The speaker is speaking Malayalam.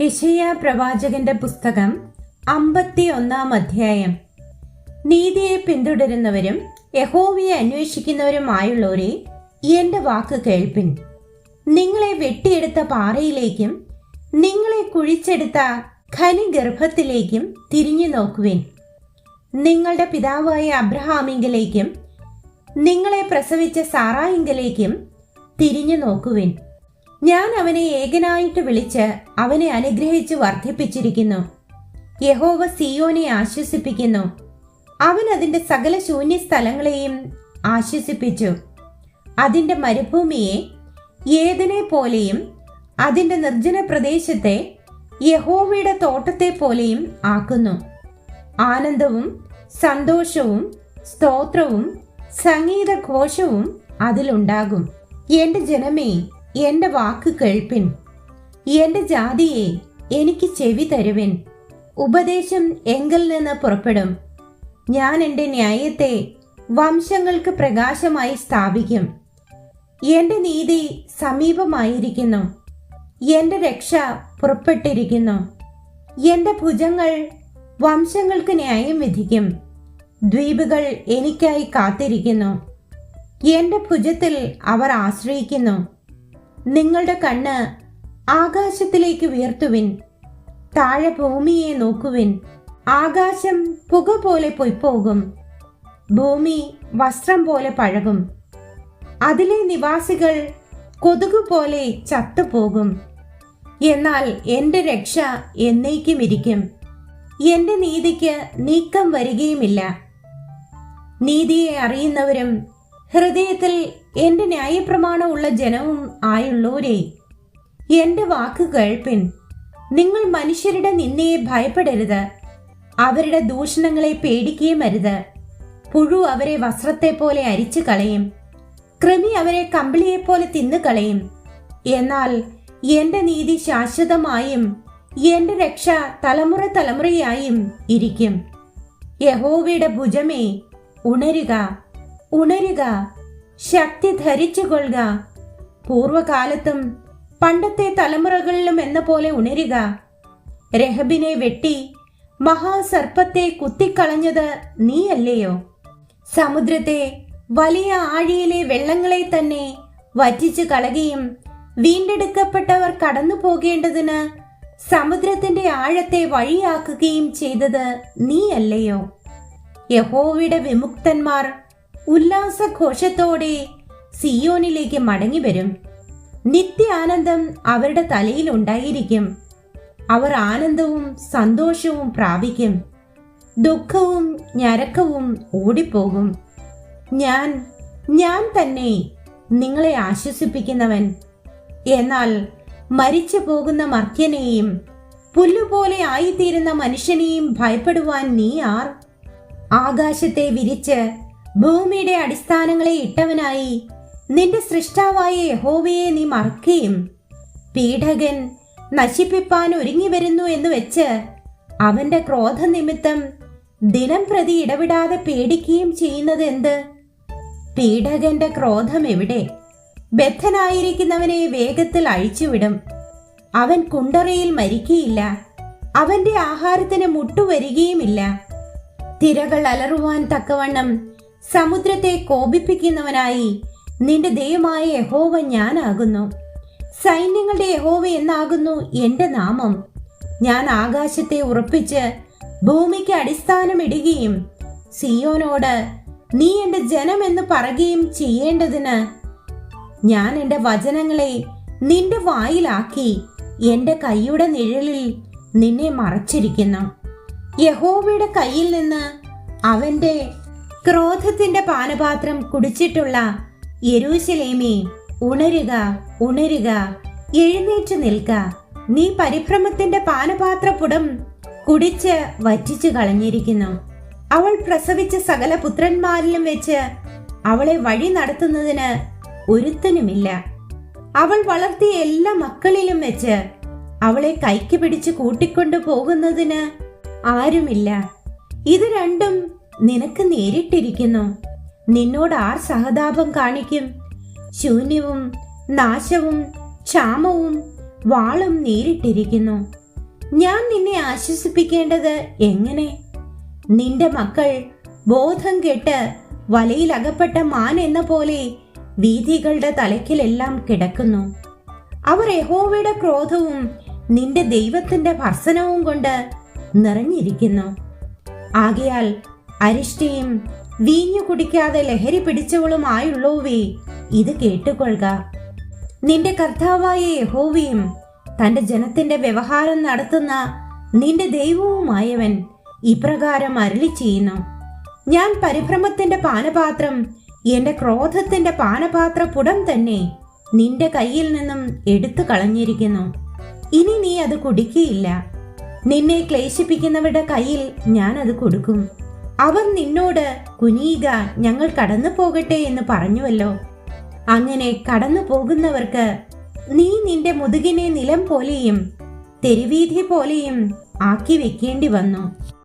യശയ പ്രവാചകന്റെ പുസ്തകം അമ്പത്തി ഒന്നാം അധ്യായം. നീതിയെ പിന്തുടരുന്നവരും യഹോവയെ അന്വേഷിക്കുന്നവരുമായുള്ളവരെ എന്റെ വാക്ക് കേൾപ്പിൻ. നിങ്ങളെ വെട്ടിയെടുത്ത പാറയിലേക്കും നിങ്ങളെ കുഴിച്ചെടുത്ത ഖനിഗർഭത്തിലേക്കും തിരിഞ്ഞു നോക്കുവിൻ. നിങ്ങളുടെ പിതാവായ അബ്രഹാമിങ്കിലേക്കും നിങ്ങളെ പ്രസവിച്ച സാറായിങ്കിലേക്കും തിരിഞ്ഞു നോക്കുവിൻ. ഞാൻ അവനെ ഏകനായിട്ട് വിളിച്ച് അവനെ അനുഗ്രഹിച്ച് വർദ്ധിപ്പിച്ചിരിക്കുന്നു. യഹോവ സിയോനെ ആശ്വസിപ്പിക്കുന്നു. അവൻ അതിന്റെ സകല ശൂന്യ സ്ഥലങ്ങളെയും ആശ്വസിപ്പിച്ചു. അതിന്റെ മരുഭൂമിയെ ഏതിനെ പോലെയും അതിന്റെ നിർജന പ്രദേശത്തെ യഹോവയുടെ തോട്ടത്തെ പോലെയും ആക്കുന്നു. ആനന്ദവും സന്തോഷവും സ്തോത്രവും സംഗീതഘോഷവും അതിലുണ്ടാകും. എന്റെ ജനമേ എന്റെ വാക്ക് കേൾപ്പിൻ. എന്റെ ജാതിയെ എനിക്ക് ചെവി തരുവിൻ. ഉപദേശം എങ്കിൽ നിന്ന് പുറപ്പെടും. ഞാൻ എന്റെ ന്യായത്തെ വംശങ്ങൾക്ക് പ്രകാശമായി സ്ഥാപിക്കും. എന്റെ നീതി സമീപമായിരിക്കുന്നു. എന്റെ രക്ഷ പുറപ്പെട്ടിരിക്കുന്നു. എന്റെ ഭുജങ്ങൾ വംശങ്ങൾക്ക് ന്യായം വിധിക്കും. ദ്വീപുകൾ എനിക്കായി കാത്തിരിക്കുന്നു. എന്റെ ഭുജത്തിൽ അവർ ആശ്രയിക്കുന്നു. നിങ്ങളുടെ കണ്ണ് ആകാശത്തിലേക്ക് ഉയർത്തുവിൻ. താഴെ ഭൂമിയെ നോക്കുവിൻ. ആകാശം പുക പോലെ പൊയ്പോകും ഭൂമി വസ്ത്രം പോലെ പഴകും. അതിലെ നിവാസികൾ കൊതുകു പോലെ ചത്തുപോകും എന്നാൽ എന്റെ രക്ഷ എന്നേക്കും ഇരിക്കും. എന്റെ നീതിക്ക് നീക്കം വരികയുമില്ല. നീതിയെ അറിയുന്നവരും ഹൃദയത്തിൽ എന്റെ ന്യായപ്രമാണമുള്ള ജനവും ആയുള്ളവരെ എന്റെ വാക്ക് കേൾപ്പിൻ. നിങ്ങൾ മനുഷ്യരുടെ നിന്നയെ ഭയപ്പെടരുത്. അവരുടെ ദൂഷണങ്ങളെ പേടിക്കുകയും അരുത്. പുഴു അവരെ വസ്ത്രത്തെ പോലെ അരിച്ചു കളയും. കൃമി അവരെ കമ്പിളിയെ പോലെ തിന്നു കളയും. എന്നാൽ എന്റെ നീതി ശാശ്വതമായും എന്റെ രക്ഷ തലമുറ തലമുറയായും ഇരിക്കും. യഹോവയുടെ ഭുജമേ ഉണരുക ഉണരുക. ശക്തി ധരിച്ചുകൊള്ളുക. പൂർവകാലത്തും പണ്ടത്തെ തലമുറകളിലും എന്ന പോലെ ഉണരുക. രഹബിനെ വെട്ടി മഹാസർപ്പത്തെ കുത്തിക്കളഞ്ഞത് നീയല്ലയോ? സമുദ്രത്തെ വലിയ ആഴിയിലെ വെള്ളങ്ങളെ തന്നെ വറ്റിച്ചു കളകയും വീണ്ടെടുക്കപ്പെട്ടവർ കടന്നു പോകേണ്ടതിന് സമുദ്രത്തിന്റെ ആഴത്തെ വഴിയാക്കുകയും ചെയ്തത് നീയല്ലയോ? യഹോവയുടെ വിമുക്തന്മാർ ഉല്ലാസഘോഷത്തോടെ സിയോനിലേക്ക് മടങ്ങി വരും. നിത്യ ആനന്ദം അവരുടെ തലയിൽ ഉണ്ടായിരിക്കും. അവർ ആനന്ദവും സന്തോഷവും പ്രാപിക്കും. ദുഃഖവും ഞരക്കവും ഓടിപ്പോകും. ഞാൻ ഞാൻ തന്നെ നിങ്ങളെ ആശ്വസിപ്പിക്കുന്നവൻ. എന്നാൽ മരിച്ചു പോകുന്ന മർത്യനെയും പുല്ലുപോലെ ആയിത്തീരുന്ന മനുഷ്യനെയും ഭയപ്പെടുവാൻ നീ ആർ? ആകാശത്തെ വിരിച്ച് ഭൂമിയുടെ അടിസ്ഥാനങ്ങളെ ഇട്ടവനായി നിന്റെ സൃഷ്ടാവായ യഹോവയെ നീ മറക്കുകയും പീഡകൻ നശിപ്പിപ്പാൻ ഒരുങ്ങി വരുന്നു എന്ന് വെച്ച് അവന്റെ ക്രോധനിമിത്തം ദിനം പ്രതി ഇടവിടാതെ പേടിക്കുകയും ചെയ്യുന്നത് എന്ത്? പീഡകന്റെ ക്രോധം എവിടെ? ബദ്ധനായിരിക്കുന്നവനെ വേഗത്തിൽ അഴിച്ചുവിടും. അവൻ കുണ്ടറയിൽ മരിക്കുകയില്ല. അവന്റെ ആഹാരത്തിന് മുട്ടുവരികയുമില്ല. തിരകൾ അലറുവാൻ തക്കവണ്ണം സമുദ്രത്തെ കോപിപ്പിക്കുന്നവനായി നിന്റെ ദൈവമായ യഹോവ ഞാനാകുന്നു. സൈന്യങ്ങളുടെ യഹോവ എന്നാകുന്നു എന്റെ നാമം. ഞാൻ ആകാശത്തെ ഉറപ്പിച്ച് ഭൂമിക്ക് അടിസ്ഥാനമിടുകയും സിയോനോട് നീ എന്റെ ജനമെന്ന് പറയുകയും ചെയ്യേണ്ടതിന് ഞാൻ എന്റെ വചനങ്ങളെ നിന്റെ വായിലാക്കി എന്റെ കൈയുടെ നിഴലിൽ നിന്നെ മറച്ചിരിക്കുന്നു. യഹോവയുടെ കയ്യിൽ നിന്ന് അവന്റെ ക്രോധത്തിന്റെ പാനപാത്രം കുടിച്ചിട്ടുള്ള യരൂശലേമേ ഉണരുക ഉണരുക എഴുന്നേറ്റ് നിൽക്ക. നീ പരിഭ്രമത്തിന്റെ പാനപാത്രപ്പുടം കുടിച്ച് വറ്റിച്ചു കളഞ്ഞിരിക്കുന്നു. അവൾ പ്രസവിച്ച സകല പുത്രന്മാരിലും വെച്ച് അവളെ വഴി നടത്തുന്നതിന് ഒരുത്തനുമില്ല. അവൾ വളർത്തിയ എല്ലാ മക്കളിലും വെച്ച് അവളെ കൈക്ക് പിടിച്ച് കൂട്ടിക്കൊണ്ടു പോകുന്നതിന് ആരുമില്ല. ഇത് രണ്ടും നിനക്ക് നേരിട്ടിരിക്കുന്നു. നിന്നോട് ആർ സഹതാപം കാണിക്കും? ശൂന്യവും നാശവും ക്ഷാമവും വാളും നേരിട്ടിരിക്കുന്നു. ഞാൻ നിന്നെ ആശ്വസിപ്പിക്കേണ്ടത് എങ്ങനെ? നിന്റെ മക്കൾ ബോധം കെട്ട് വലയിലകപ്പെട്ട മാൻ എന്ന പോലെ വീഥികളുടെ തലക്കിലെല്ലാം കിടക്കുന്നു. അവർ യഹോവയുടെ ക്രോധവും നിന്റെ ദൈവത്തിന്റെ ഭർസനവും കൊണ്ട് നിറഞ്ഞിരിക്കുന്നു. ആകയാൽ അരിഷ്ടയും വീഞ്ഞു കുടിക്കാതെ ലഹരി പിടിച്ചവളുമായുള്ളവേ ഇത് കേട്ടുകൊള്ളുക. നിന്റെ കർത്താവായ യഹോവയും തന്റെ ജനത്തിന്റെ വ്യവഹാരം നടത്തുന്ന നിന്റെ ദൈവവുമായവൻ ഇപ്രകാരം അരളി ചെയ്യുന്നു ഞാൻ പരിഭ്രമത്തിന്റെ പാനപാത്രം എന്റെ ക്രോധത്തിന്റെ പാനപാത്ര പുടം തന്നെ നിന്റെ കയ്യിൽ നിന്നും എടുത്തു കളഞ്ഞിരിക്കുന്നു. ഇനി നീ അത് കുടിക്കുകയില്ല നിന്നെ ക്ലേശിപ്പിക്കുന്നവരുടെ കയ്യിൽ ഞാൻ അത് കൊടുക്കും. അവർ നിന്നോട് കുനിയുക ഞങ്ങൾ കടന്നു പോകട്ടെ എന്ന് പറഞ്ഞുവല്ലോ. അങ്ങനെ കടന്നു പോകുന്നവർക്ക് നീ നിന്റെ മുതുകിനെ നിലം പോലെയും തെരുവീഥി പോലെയും ആക്കി വെക്കേണ്ടി വന്നു.